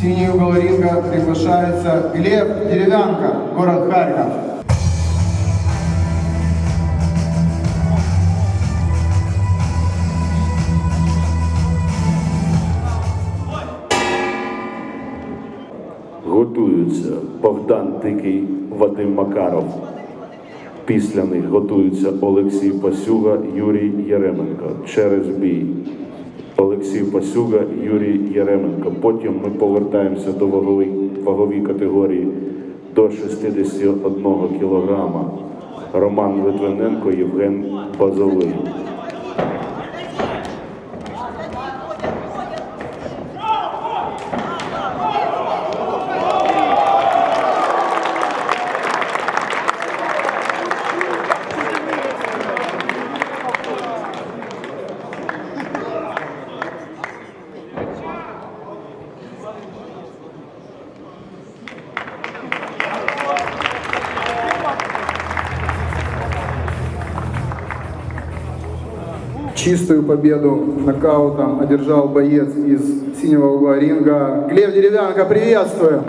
синий угол ринга приглашается Глеб Деревянко, город Харьков. Готуються Богдан Дикий, Вадим Макаров. Після них готуються Олексій Пасюга, Юрій Яременко. Через бій. Олексій Пасюга, Юрій Яременко. Потім ми повертаємося до вагової, вагової категорії до 61 кілограма. Роман Литвиненко, Євген Базовий. Чистую победу нокаутом одержал боец из синего угла ринга. Глеб Деревянко, приветствую!